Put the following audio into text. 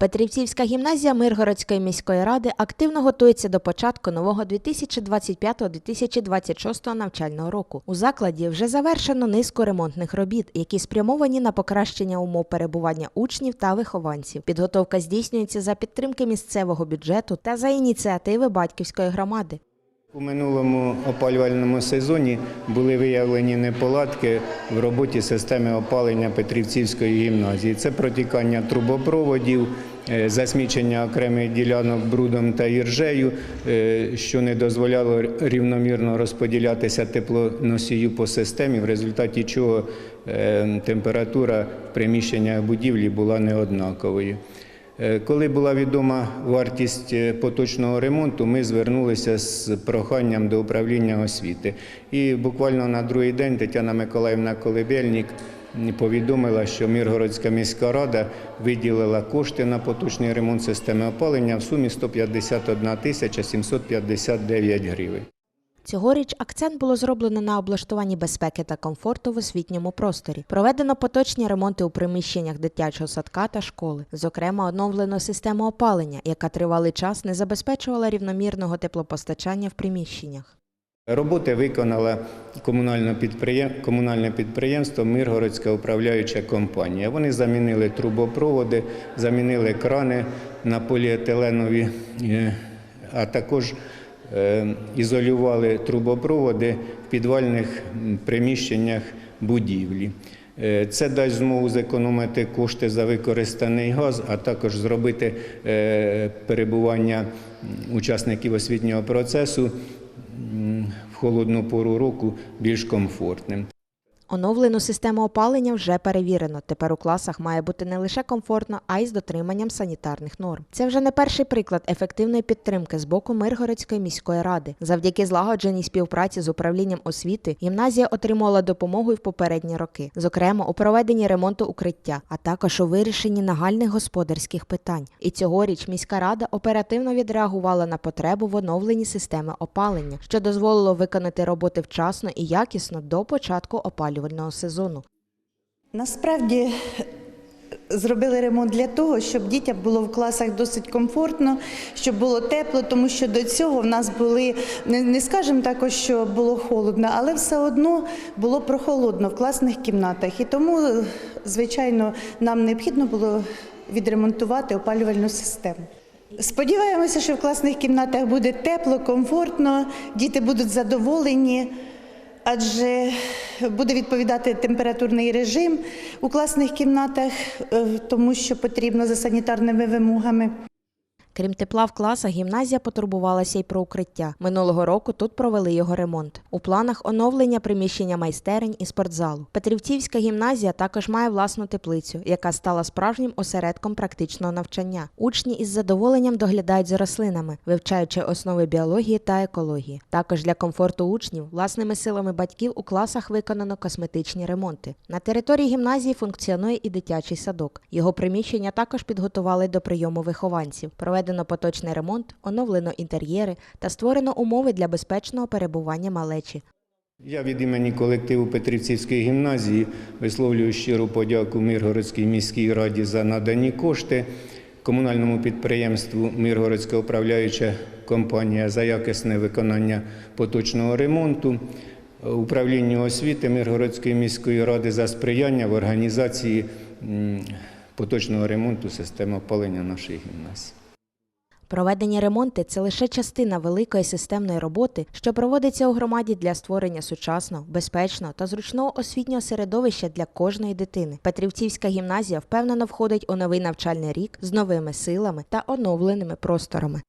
Петрівцівська гімназія Миргородської міської ради активно готується до початку нового 2025-2026 навчального року. У закладі вже завершено низку ремонтних робіт, які спрямовані на покращення умов перебування учнів та вихованців. Підготовка здійснюється за підтримки місцевого бюджету та за ініціативи батьківської громади. У минулому опалювальному сезоні були виявлені неполадки в роботі системи опалення Петрівцівської гімназії. Це протікання трубопроводів, е, засмічення окремих ділянок брудом та іржею, е, що не дозволяло рівномірно розподілятися теплоносію по системі, в результаті чого е, температура в приміщеннях будівлі була неоднаковою. Е, Коли була відома вартість е, поточного ремонту, ми звернулися з проханням до управління освіти. І буквально на другий день Тетяна Миколаївна Колебельник повідомила, що Миргородська міська рада виділила кошти на поточний ремонт системи опалення в сумі 151 тисяча 759 гривень. Цьогоріч акцент було зроблено на облаштуванні безпеки та комфорту в освітньому просторі. Проведено поточні ремонти у приміщеннях дитячого садка та школи. Зокрема, оновлено систему опалення, яка тривалий час не забезпечувала рівномірного теплопостачання в приміщеннях. Роботи виконала комунальне підприємство Миргородська управляюча компанія. Вони замінили трубопроводи, замінили крани на поліетиленові, е, а також ізолювали трубопроводи в підвальних приміщеннях будівлі. Е, Це дасть змогу зекономити кошти за використаний газ, а також зробити е, перебування учасників освітнього процесу в холодну пору року більш комфортним. Оновлену систему опалення вже перевірено. Тепер у класах має бути не лише комфортно, а й з дотриманням санітарних норм. Це вже не перший приклад ефективної підтримки з боку Миргородської міської ради. Завдяки злагодженій співпраці з управлінням освіти гімназія отримала допомогу й в попередні роки, зокрема у проведенні ремонту укриття, а також у вирішенні нагальних господарських питань. І цьогоріч міська рада оперативно відреагувала на потребу в оновленні системи опалення, що дозволило виконати роботи вчасно і якісно до початку опалювального сезону. Насправді зробили ремонт для того, щоб дітям було в класах досить комфортно, щоб було тепло, тому що до цього в нас були не, скажемо також, що було холодно, але все одно було прохолодно в класних кімнатах. І тому, звичайно, нам необхідно було відремонтувати опалювальну систему. Сподіваємося, що в класних кімнатах буде тепло, комфортно, діти будуть задоволені адже буде відповідати температурний режим у класних кімнатах, е, тому що потрібно за санітарними вимогами. Крім тепла в класах, гімназія потурбувалася й про укриття. Минулого року тут провели його ремонт. У планах оновлення приміщення майстерень і спортзалу. Петрівцівська гімназія також має власну теплицю, яка стала справжнім осередком практичного навчання. Учні із задоволенням доглядають за рослинами, вивчаючи основи біології та екології. Також для комфорту учнів власними силами батьків у класах виконано косметичні ремонти. На території гімназії функціонує і дитячий садок. Його приміщення також підготували до прийому вихованців. Проведено поточний ремонт, оновлено інтер'єри та створено умови для безпечного перебування малечі. Я від імені колективу Петрівцівської гімназії висловлюю щиру подяку Миргородській міській раді за надані кошти, комунальному підприємству Миргородська управляюча компанія за якісне виконання поточного ремонту, управлінню освіти Миргородської міської ради за сприяння в організації поточного ремонту системи опалення нашої гімназії. Проведені ремонти це лише частина великої системної роботи, що проводиться у громаді для створення сучасного, безпечного та зручного освітнього середовища для кожної дитини. Петрівцівська гімназія впевнено входить у новий навчальний рік з новими силами та оновленими просторами.